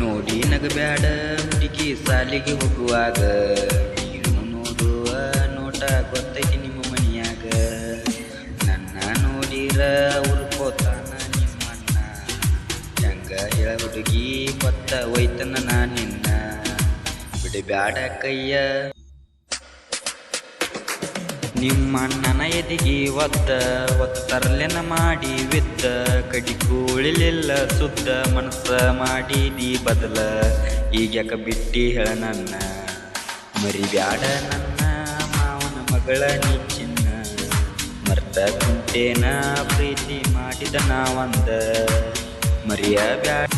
ನಿನಗ ಬ್ಯಾಡ, ಹುಡುಗಿ ಸಾಲಿಗೆ ಹೋಗುವಾಗ. ನೀನು ನೋಡುವ ನೋಟ ಗೊತ್ತೈತಿ ನಿಮ್ಮ ಮನೆಯಾಗ. ನನ್ನ ನೋಡಿರ ಉರ್ಕೋತಾನ ನಿಮ್ಮನ್ನ ಹೆಂಗ ಹೇಳ ಹುಡುಗಿ, ಗೊತ್ತ ಒಯ್ತನ ನಿನ್ನ. ಬಿಡಬ್ಯಾಡ ಕೈಯ. ನಿಮ್ಮ ಅಣ್ಣನ ಎದಿಗೆ ಒತ್ತ ಒತ್ತರ್ಲೆನ ಮಾಡಿ ಮಾಡಿ ವಿದ್ದ ಕಡಿಗೂಳಿಲಿಲ್ಲ ಸುದ್ದ, ಮನಸ್ಸ ಮಾಡಿದಿ ಬದಲ. ಈಗ್ಯಾಕ ಬಿಟ್ಟಿ ಹೇಳ ನನ್ನ? ಮರಿಬ್ಯಾಡ ನನ್ನ ಮಾವನ ಮಗಳ ನೀ ಚಿನ್ನ ಮರ್ತ ಕುಂತೇನ, ಪ್ರೀತಿ ಮಾಡಿದ ನಾವಂದ. ಮರಿಯ ಬ್ಯಾಡ